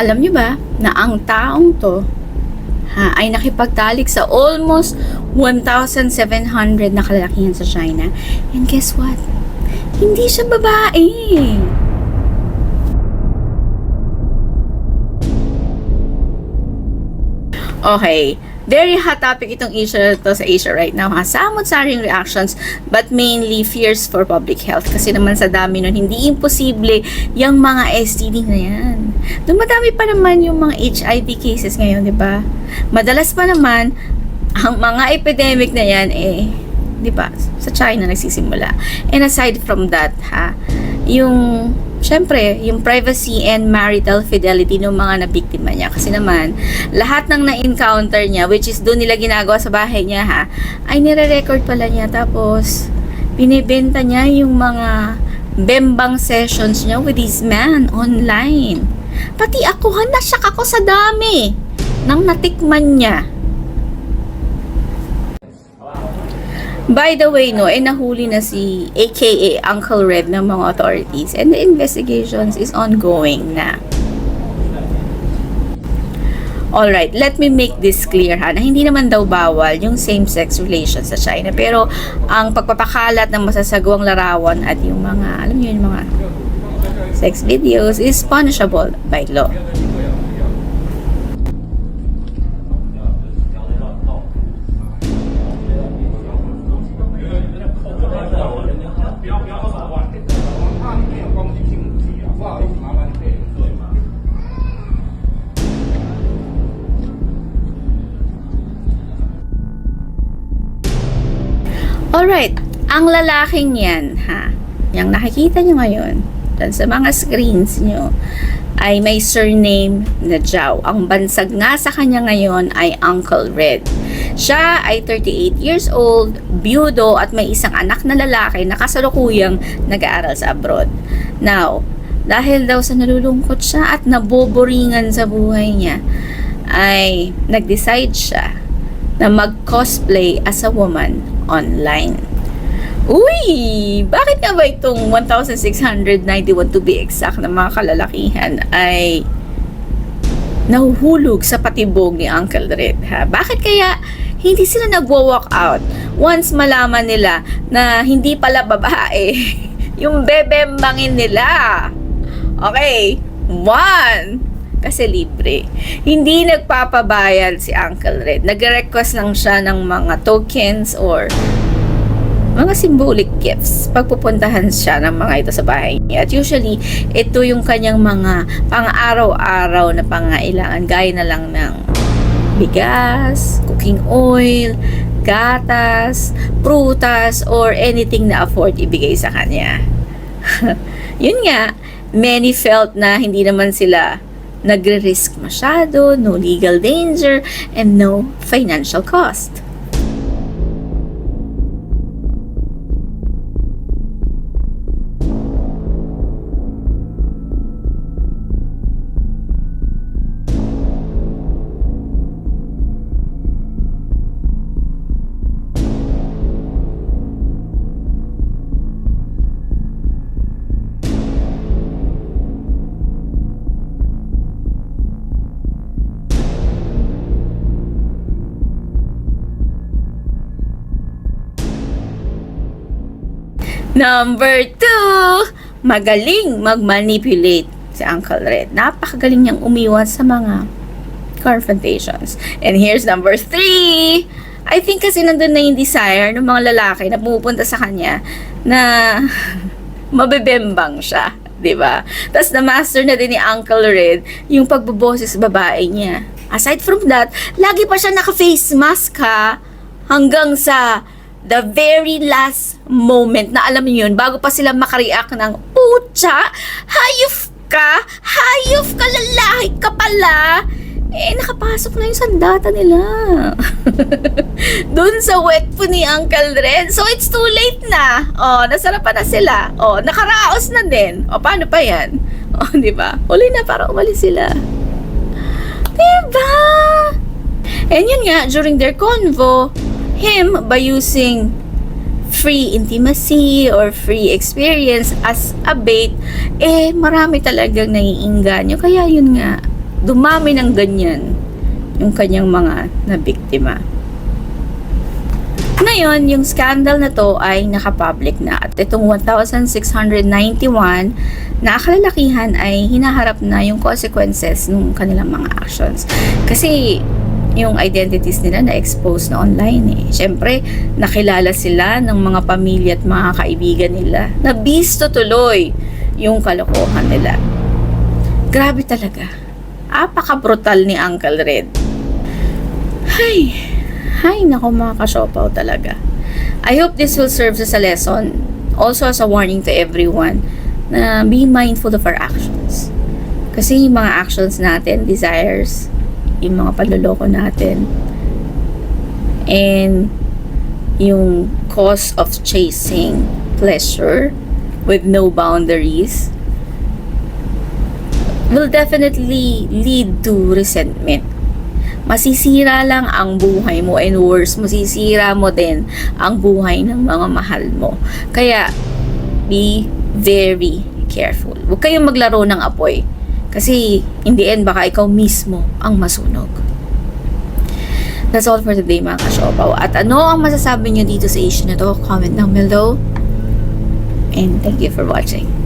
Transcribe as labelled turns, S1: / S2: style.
S1: Alam nyo ba na ang taong to ha, ay nakipagtalik sa almost 1,700 na kalalakihan sa China. And guess what? Hindi siya babae. Okay. Very hot topic itong na to sa Asia right now ha. Samot-saring reactions but mainly fears for public health. Kasi naman sa dami nun, hindi imposible yung mga STD na yan. Dumadami pa naman yung mga HIV cases ngayon, di ba? Madalas pa naman, ang mga epidemic na yan eh, di ba, sa China nagsisimula. And aside from that, ha, yung syempre, yung privacy and marital fidelity ng mga nabiktima niya. Kasi naman, lahat ng na-encounter niya, which is doon nila ginagawa sa bahay niya, ha, ay nire-record pala niya. Tapos, binibenta niya yung mga bembang sessions niya with this man online. Pati ako, ha, nasyak ako sa dami nang natikman niya. By the way, no, eh nahuli na si AKA Uncle Red ng mga authorities and the investigations is ongoing na. Alright, let me make this clear ha, na hindi naman daw bawal yung same-sex relations sa China. Pero ang pagpapakalat ng masasagwang larawan at yung mga, alam niyo yung mga sex videos is punishable by law. Alright, ang lalaking yan, ha, yung nakikita nyo ngayon, dyan sa mga screens nyo, ay may surname na Zhao. Ang bansag nga sa kanya ngayon ay Uncle Red. Siya ay 38 years old, byudo at may isang anak na lalaki na kasalukuyang nag-aaral sa abroad. Now, dahil daw sa nalulungkot siya at naboboringan sa buhay niya, ay nag-decide siya na mag-cosplay as a woman online. Uy! Bakit nga ba itong 1,691 to be exact na mga kalalakihan ay nahuhulog sa patibog ni Uncle Red? Ha? Bakit kaya hindi sila nagwo-walk out once malaman nila na hindi pala babae yung bebembangin nila? Okay, one, kasi libre. Hindi nagpapabayad si Uncle Red. Nag-request lang siya ng mga tokens or mga symbolic gifts pagpupuntahan siya ng mga ito sa bahay niya. At usually, ito yung kanyang mga pang-araw-araw na pangailangan gaya na lang ng bigas, cooking oil, gatas, prutas, or anything na afford ibigay sa kanya. Yun nga, many felt na hindi naman sila nagre-risk masyado, no legal danger, and no financial cost. Number two, magaling mag-manipulate si Uncle Red. Napakagaling niyang umiwas sa mga confrontations. And here's number three. I think kasi nandun na yung desire ng mga lalaki na pumupunta sa kanya na mabebembang siya. ba? Tapos na-master na din ni Uncle Red yung pagboboses babae niya. Aside from that, lagi pa siya naka-face mask ha hanggang sa the very last moment na alam niyo yun, bago pa sila makareact ng, Pucha! Hayop ka! Hayop ka! Lalaki ka pala! Eh, nakapasok na yung sandata nila. Doon sa wet po ni Uncle Red. So, it's too late na. Oh, nasarapan na sila. Oh, nakaraos na din. Oh, paano pa yan? Oh, di ba? Uli na para umalis sila. Diba? And yun nga, during their convo, him by using free intimacy or free experience as a bait, eh marami talagang naiinganyo. Kaya yun nga, dumami ng ganyan yung kanyang mga nabiktima. Ngayon, yung scandal na to ay nakapublic na at itong 1,691 na kalalakihan ay hinaharap na yung consequences ng kanilang mga actions. Kasi yung identities nila na-expose na online eh. Siyempre, nakilala sila ng mga pamilya at mga kaibigan nila. Nabisto tuloy yung kalokohan nila. Grabe talaga. Apaka-brutal ni Uncle Red. Hay, hay nako mga kasopaw talaga. I hope this will serve as a lesson, also as a warning to everyone, na be mindful of our actions. Kasi yung mga actions natin, desires, yung mga panloloko natin, and yung cause of chasing pleasure with no boundaries will definitely lead to resentment. Masisira lang ang buhay mo and worse, masisira mo din ang buhay ng mga mahal mo. Kaya, be very careful. Huwag kayong maglaro ng apoy. Kasi, in the end, baka ikaw mismo ang masunog. That's all for today mga kasyopaw. At ano ang masasabi nyo dito sa issue na to? Comment down below. And thank you for watching.